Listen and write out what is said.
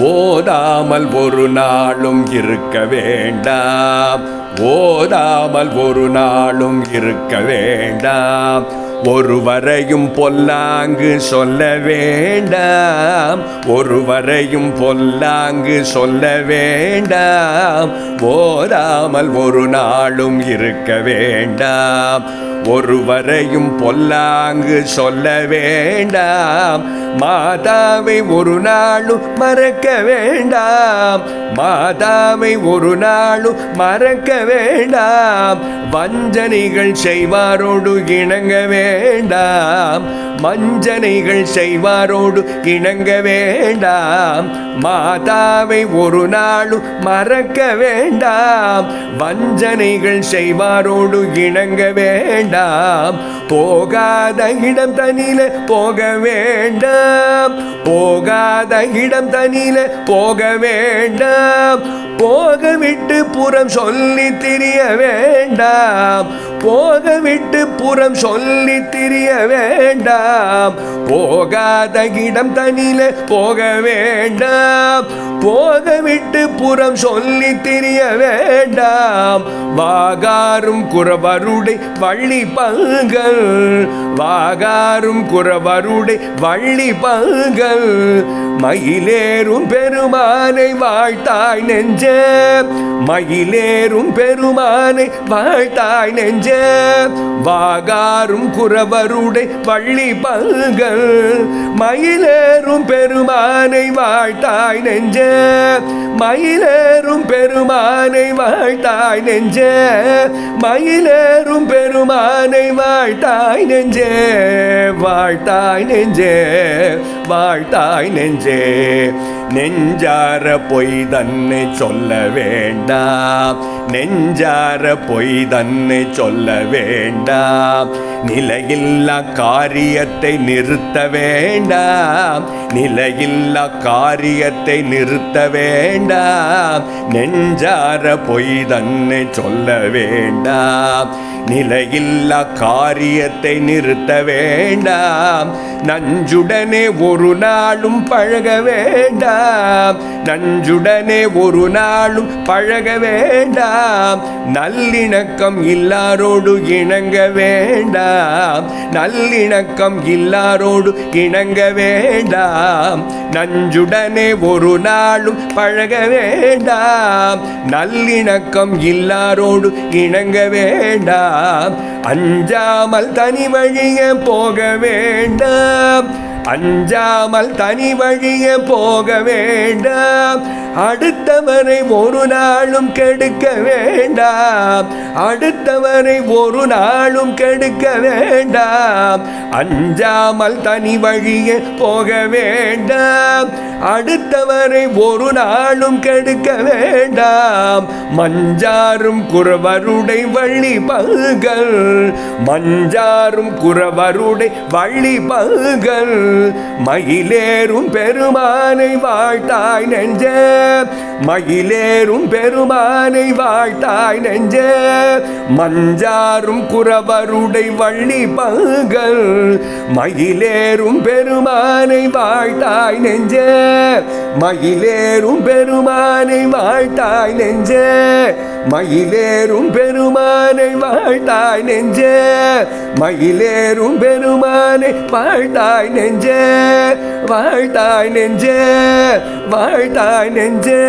ஓதாமல் ஒரு நாளும் இருக்க வேண்டாம். ஓதாமல் ஒரு நாளும் இருக்க வேண்டாம். ஒருவரையும் பொல்லாங்கு சொல்ல வேண்டாம். ஒருவரையும் பொல்லாங்கு சொல்ல வேண்டாம். ஓராமல் ஒரு நாளும் இருக்க வேண்டாம். ஒருவரையும் பொல்லாங்கு சொல்ல வேண்டாம். மாதாவை ஒரு நாளும் மறக்க வேண்டாம். மாதாவை ஒரு நாளும் மறக்க வேண்டாம். வஞ்சனைகள் செய்வாரோடு இணங்க வேண்டாம். மஞ்சனைகள் செய்வாரோடு இணங்க வேண்டாம். மாதாவை ஒரு நாளும் மறக்க வேண்டாம். வஞ்சனைகள் செய்வாரோடு இணங்க வேண்டாம். போகாத இடம் தனியில போக வேண்டாம். போகாத இடம் தனியில போக வேண்டாம். போக விட்டு புறம் சொல்லி திரிய வேண்டாம். போக விட்டு புறம் சொல்லி திரிய வேண்டாம். போகாத இடம் தனில போக வேண்டாம். போக விட்டு புறம் சொல்லி திரிய வேண்டாம். வாகாரும் குறவருடை வள்ளி பங்கள் வாகாரும் குறவருடை வள்ளி பங்கள் மயிலேறும் பெருமானை வாழ்த்தாய் நெஞ்ச. மயிலேறும் பெருமானை வாழ்த்தாய் நெஞ்ச. வாகாரும் குறவருடை பள்ளி பங்கல் மயிலேறும் பெருமானை வாழ்த்தாய் நெஞ்ச. மயிலேறும் பெருமானை வாழ்த்தாய் நெஞ்ச. மயிலேறும் பெருமானை வாழ்த்தாய் நெஞ்சே. வாழ்த்தாய் நெஞ்சே. வாழ்த்தாய் நெஞ்சே நெஞ்சார பொய் தன்னை சொல்ல வேண்டாம். நெஞ்சார பொய் தன்னை சொல்ல வேண்டாம். நிலையில்லா காரியத்தை நிறுத்த வேண்டாம். நிலையில்லா காரியத்தை நிறுத்த வேண்டாம். நெஞ்சார பொய் தன்னை சொல்ல வேண்டாம். நிலையில்லா காரியத்தை நிறுத்த வேண்டாம். நஞ்சுடனே ஒரு நாளும் பழக வேண்டாம். நஞ்சுடனே ஒரு நாளும் பழக வேண்டாம். நல்லிணக்கம் இல்லாரோடு இணங்க வேண்டாம். நல்லிணக்கம் இல்லாரோடு இணங்க வேண்டாம். நஞ்சுடனே ஒரு நாளும் பழக வேண்டாம். நல்லிணக்கம் இல்லாரோடு இணங்க வேண்டாம். அஞ்சாமல் தனி வழிய போக வேண்டாம். அஞ்சாமல் தனி வழியே போக வேண்டாம். அடுத்தவரை ஒரு நாளும் கெடுக்க வேண்டாம். அடுத்தவரை ஒரு நாளும் கெடுக்க வேண்டாம். அஞ்சாமல் தனி வழியே போக வேண்டாம். அடுத்தவரை ஒரு நாளும் கெடுக்க வேண்டாம். மஞ்சாரும் குறவருடை வள்ளி பல்கள் மஞ்சாரும் குறவருடை வள்ளி பல்கள் மயிலேறும் பெருமானை வாழ்த்தாய் நெஞ்சே. மயிலேறும் பெருமானை வாழ்த்தாய் நெஞ்ச. மஞ்சாரும் குறவருடை வள்ளி பங்கள் மயிலேறும் பெருமானை வாழ்த்தாய் நெஞ்ச. மயிலேறும் பெருமானை வாழ்த்தாய் நெஞ்ச. மயிலேறும் பெருமானை வாழ்த்தாய் நெஞ்ச. மயிலேறும் பெருமானை வாழ்த்தாய் நெஞ்ச. வாழ்த்தாய் நெஞ்சே வாழ்த்தாய் நெஞ்சே.